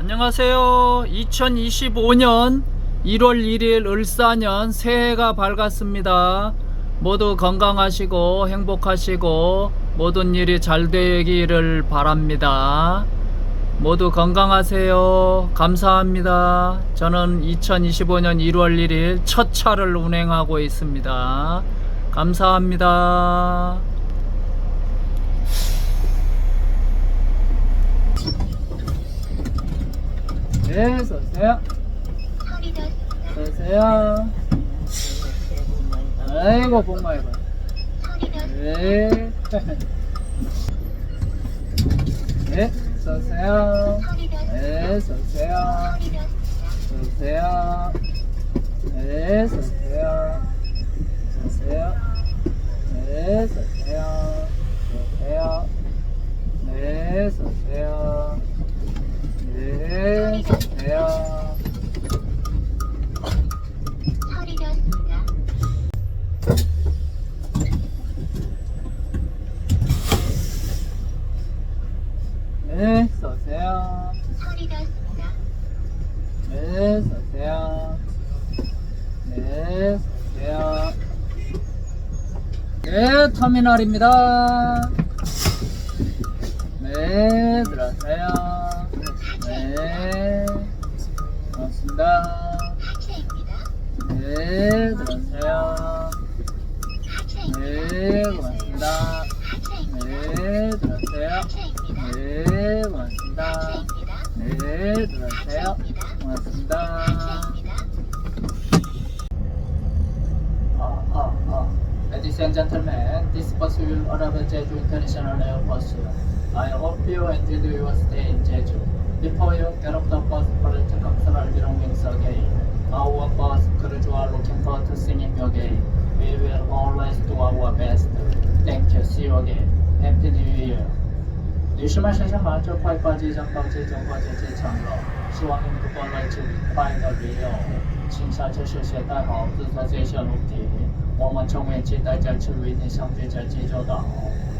안녕하세요. 2025년 1월 1일 을사년 새해가 밝았습니다. 모두 건강하시고 행복하시고 모든 일이 잘 되기를 바랍니다. 모두 건강하세요. 감사합니다. 저는 2025년 1월 1일 첫 차를 운행하고 있습니다. 감사합니다. 네, 서세요. 서세요. 아이고, 복 많이 받 네. 네, 서세요. 네, 서세요. 서세요. 네, 서세요. 서세요. 네, 서세요. 서세요. 네, 서세요. 네, 서세요. 네, 서세요. 네, 서세요. 네, 서세요. 네, 터미널입니다. 네, 들어가세요. 네, 고맙습니다. 네, 들어가세요. 네, 고맙습니다. 네, 들어가세요. 네, 고맙습니다. 네, 들어가세요. 고맙습니다. and gentlemen, this bus will arrive at Jeju International Airport soon. I hope you enjoyed your stay in Jeju. Before you get off the bus, please consider our belongings again. Our bus crew are looking forward to seeing you again. We will always do our best. Thank you. See you again. Happy New Year. 유심한 시선 마저 파이파지 전방지 전과제 제창로 시황인 그걸로 지 파이널 위요 请下车时携带好自测这些物品，我们成为期待再次与你相聚在济州岛，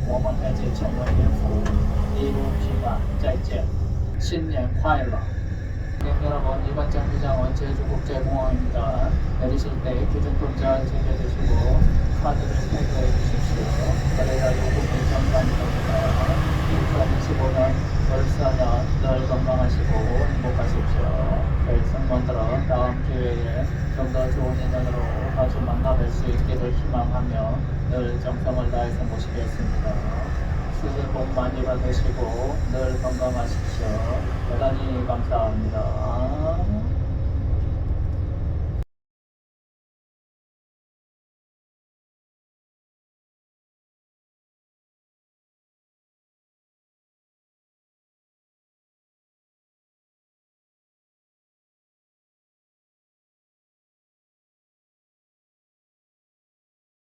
我们团结成为一福，一路平安，再见，新年快乐！ 고객 여러분, 이번 정류장은 제주국제공항입니다. 내리실 때 기준품 잘 챙겨주시고 카드를 태그해 주십시오. 만나 뵐 수 있기를 희망하며 늘 정성을 다해서 모시겠습니다. 새해 복 많이 받으시고 늘 건강하십시오. 대단히 감사합니다.